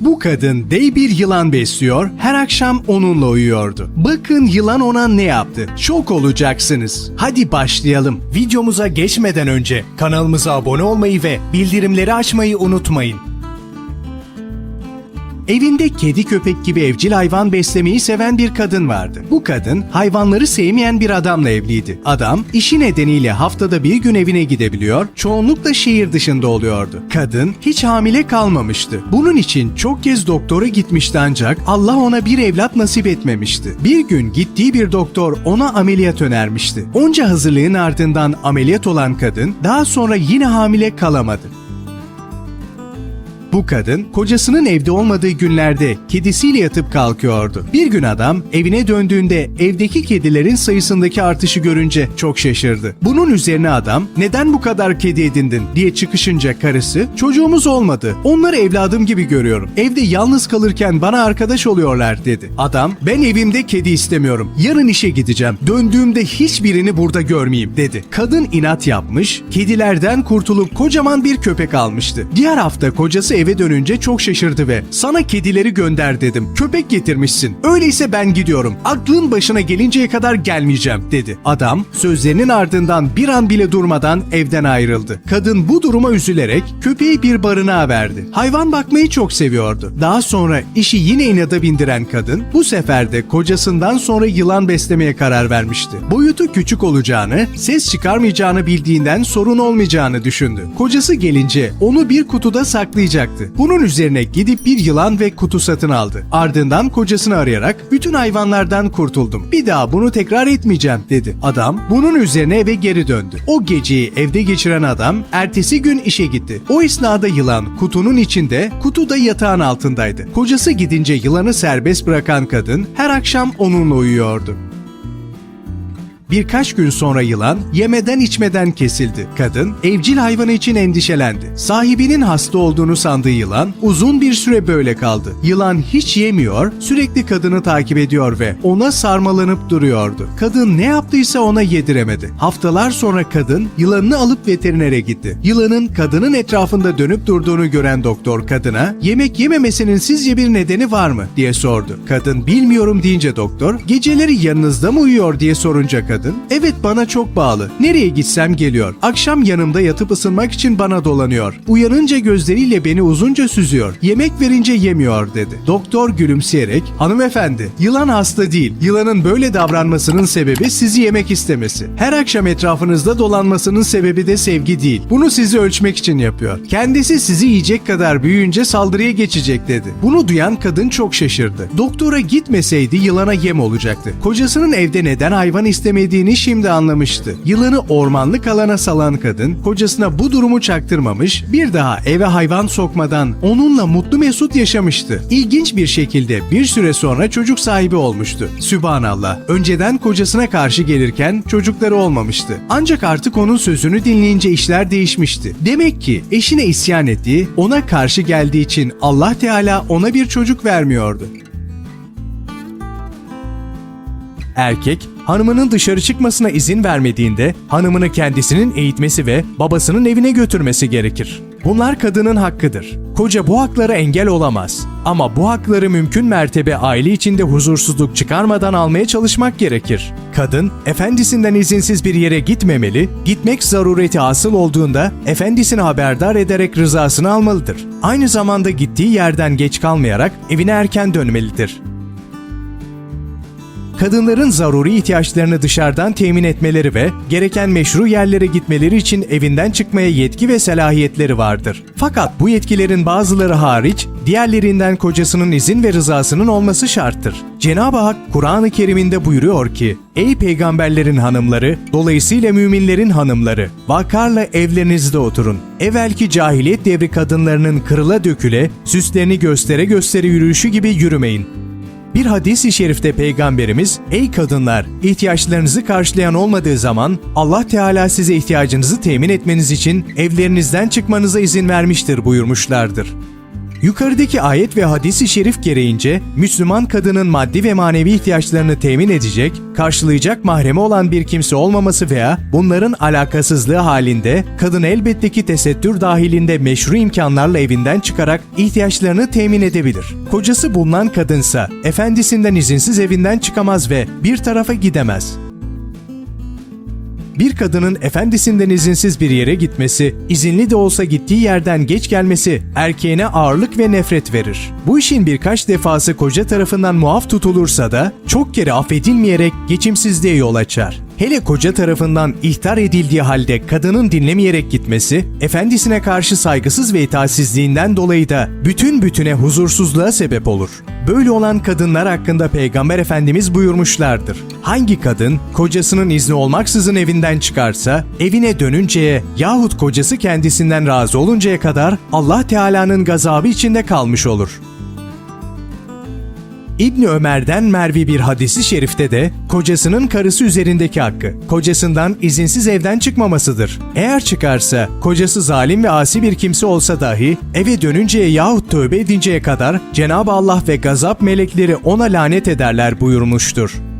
Bu kadın dev bir yılan besliyor, her akşam onunla uyuyordu. Bakın yılan ona ne yaptı. Şok olacaksınız. Hadi başlayalım. Videomuza geçmeden önce kanalımıza abone olmayı ve bildirimleri açmayı unutmayın. Evinde kedi köpek gibi evcil hayvan beslemeyi seven bir kadın vardı. Bu kadın hayvanları sevmeyen bir adamla evliydi. Adam işi nedeniyle haftada bir gün evine gidebiliyor, çoğunlukla şehir dışında oluyordu. Kadın hiç hamile kalmamıştı. Bunun için çok kez doktora gitmişti ancak Allah ona bir evlat nasip etmemişti. Bir gün gittiği bir doktor ona ameliyat önermişti. Onca hazırlığın ardından ameliyat olan kadın daha sonra yine hamile kalamadı. Bu kadın kocasının evde olmadığı günlerde kedisiyle yatıp kalkıyordu. Bir gün adam evine döndüğünde evdeki kedilerin sayısındaki artışı görünce çok şaşırdı. Bunun üzerine adam neden bu kadar kedi edindin diye çıkışınca karısı çocuğumuz olmadı. Onları evladım gibi görüyorum. Evde yalnız kalırken bana arkadaş oluyorlar dedi. Adam ben evimde kedi istemiyorum. Yarın işe gideceğim. Döndüğümde hiçbirini burada görmeyeyim dedi. Kadın inat yapmış, kedilerden kurtulup kocaman bir köpek almıştı. Diğer hafta kocası eve dönünce çok şaşırdı ve sana kedileri gönder dedim. Köpek getirmişsin. Öyleyse ben gidiyorum. Aklın başına gelinceye kadar gelmeyeceğim dedi. Adam sözlerinin ardından bir an bile durmadan evden ayrıldı. Kadın bu duruma üzülerek köpeği bir barınağa verdi. Hayvan bakmayı çok seviyordu. Daha sonra işi yine inada bindiren kadın bu sefer de kocasından sonra yılan beslemeye karar vermişti. Boyutu küçük olacağını, ses çıkarmayacağını bildiğinden sorun olmayacağını düşündü. Kocası gelince onu bir kutuda saklayacaktı. Bunun üzerine gidip bir yılan ve kutu satın aldı. Ardından kocasını arayarak bütün hayvanlardan kurtuldum. Bir daha bunu tekrar etmeyeceğim dedi. Adam bunun üzerine eve geri döndü. O geceyi evde geçiren adam ertesi gün işe gitti. O esnada yılan kutunun içinde, kutu da yatağın altındaydı. Kocası gidince yılanı serbest bırakan kadın her akşam onunla uyuyordu. Birkaç gün sonra yılan yemeden içmeden kesildi. Kadın evcil hayvanı için endişelendi. Sahibinin hasta olduğunu sandığı yılan uzun bir süre böyle kaldı. Yılan hiç yemiyor, sürekli kadını takip ediyor ve ona sarmalanıp duruyordu. Kadın ne yaptıysa ona yediremedi. Haftalar sonra kadın yılanını alıp veterinere gitti. Yılanın kadının etrafında dönüp durduğunu gören doktor kadına yemek yememesinin sizce bir nedeni var mı diye sordu. Kadın bilmiyorum deyince doktor geceleri yanınızda mı uyuyor diye sorunca kadın evet bana çok bağlı. Nereye gitsem geliyor. Akşam yanımda yatıp ısınmak için bana dolanıyor. Uyanınca gözleriyle beni uzunca süzüyor. Yemek verince yemiyor dedi. Doktor gülümseyerek hanımefendi yılan hasta değil. Yılanın böyle davranmasının sebebi sizi yemek istemesi. Her akşam etrafınızda dolanmasının sebebi de sevgi değil. Bunu sizi ölçmek için yapıyor. Kendisi sizi yiyecek kadar büyüyünce saldırıya geçecek dedi. Bunu duyan kadın çok şaşırdı. Doktora gitmeseydi yılana yem olacaktı. Kocasının evde neden hayvan istemediğini şimdi anlamıştı. Yılanı ormanlık alana salan kadın kocasına bu durumu çaktırmamış, bir daha eve hayvan sokmadan onunla mutlu mesut yaşamıştı. İlginç bir şekilde bir süre sonra çocuk sahibi olmuştu. Sübhanallah. Önceden kocasına karşı gelirken çocukları olmamıştı. Ancak artık onun sözünü dinleyince işler değişmişti. Demek ki eşine isyan ettiği, ona karşı geldiği için Allah Teala ona bir çocuk vermiyordu. Erkek, hanımının dışarı çıkmasına izin vermediğinde hanımını kendisinin eğitmesi ve babasının evine götürmesi gerekir. Bunlar kadının hakkıdır. Koca bu haklara engel olamaz. Ama bu hakları mümkün mertebe aile içinde huzursuzluk çıkarmadan almaya çalışmak gerekir. Kadın, efendisinden izinsiz bir yere gitmemeli, gitmek zarureti asıl olduğunda efendisini haberdar ederek rızasını almalıdır. Aynı zamanda gittiği yerden geç kalmayarak evine erken dönmelidir. Kadınların zaruri ihtiyaçlarını dışarıdan temin etmeleri ve gereken meşru yerlere gitmeleri için evinden çıkmaya yetki ve selahiyetleri vardır. Fakat bu yetkilerin bazıları hariç, diğerlerinden kocasının izin ve rızasının olması şarttır. Cenab-ı Hak Kur'an-ı Kerim'inde buyuruyor ki, Ey peygamberlerin hanımları, dolayısıyla müminlerin hanımları, vakarla evlerinizde oturun. Evvelki cahiliyet devri kadınlarının kırıla döküle, süslerini göstere göstere yürüyüşü gibi yürümeyin. Bir hadis-i şerifte peygamberimiz, ey kadınlar, ihtiyaçlarınızı karşılayan olmadığı zaman Allah Teala size ihtiyacınızı temin etmeniz için evlerinizden çıkmanıza izin vermiştir buyurmuşlardır. Yukarıdaki ayet ve hadisi şerif gereğince Müslüman kadının maddi ve manevi ihtiyaçlarını temin edecek, karşılayacak mahremi olan bir kimse olmaması veya bunların alakasızlığı halinde kadın elbette ki tesettür dahilinde meşru imkanlarla evinden çıkarak ihtiyaçlarını temin edebilir. Kocası bulunan kadınsa efendisinden izinsiz evinden çıkamaz ve bir tarafa gidemez. Bir kadının efendisinden izinsiz bir yere gitmesi, izinli de olsa gittiği yerden geç gelmesi erkeğine ağırlık ve nefret verir. Bu işin birkaç defası koca tarafından muaf tutulursa da çok kere affedilmeyerek geçimsizliğe yol açar. Hele koca tarafından ihtar edildiği halde kadının dinlemeyerek gitmesi, efendisine karşı saygısız ve itaatsizliğinden dolayı da bütün bütüne huzursuzluğa sebep olur. Böyle olan kadınlar hakkında Peygamber Efendimiz buyurmuşlardır. Hangi kadın kocasının izni olmaksızın evinden çıkarsa, evine dönünceye yahut kocası kendisinden razı oluncaya kadar Allah Teala'nın gazabı içinde kalmış olur. İbni Ömer'den Mervi bir hadisi şerifte de kocasının karısı üzerindeki hakkı, kocasından izinsiz evden çıkmamasıdır. Eğer çıkarsa, kocası zalim ve asi bir kimse olsa dahi eve dönünceye yahut tövbe edinceye kadar Cenab-ı Allah ve gazap melekleri ona lanet ederler buyurmuştur.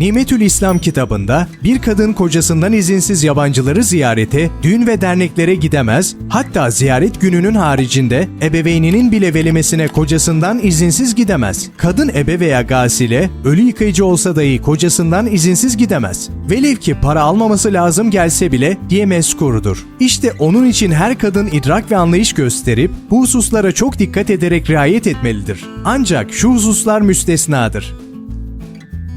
Nimetül İslam kitabında bir kadın kocasından izinsiz yabancıları ziyarete, düğün ve derneklere gidemez, hatta ziyaret gününün haricinde ebeveyninin bile velimesine kocasından izinsiz gidemez. Kadın ebe veya gasile, ölü yıkayıcı olsa dahi kocasından izinsiz gidemez. Velev ki para almaması lazım gelse bile diye meskurudur. İşte onun için her kadın idrak ve anlayış gösterip bu hususlara çok dikkat ederek riayet etmelidir. Ancak şu hususlar müstesnadır.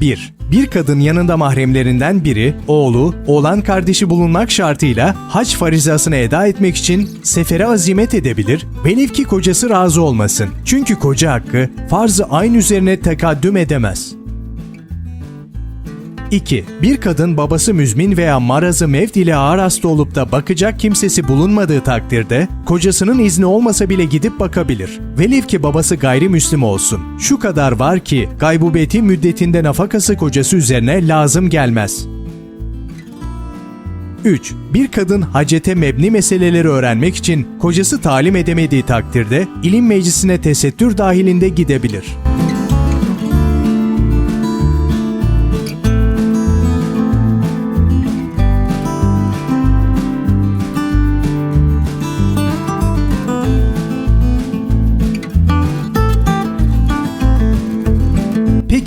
1. Bir kadın yanında mahremlerinden biri, oğlu, oğlan kardeşi bulunmak şartıyla hac farizasını eda etmek için sefere azimet edebilir, velev ki kocası razı olmasın. Çünkü koca hakkı farzı aynı üzerine tekaddüm edemez. 2. Bir kadın babası müzmin veya marazı mevt ile ağır hasta olup da bakacak kimsesi bulunmadığı takdirde kocasının izni olmasa bile gidip bakabilir. Velev ki babası gayrimüslim olsun. Şu kadar var ki gaybubeti müddetinde nafakası kocası üzerine lazım gelmez. 3. Bir kadın hacete mebni meseleleri öğrenmek için kocası talim edemediği takdirde ilim meclisine tesettür dahilinde gidebilir.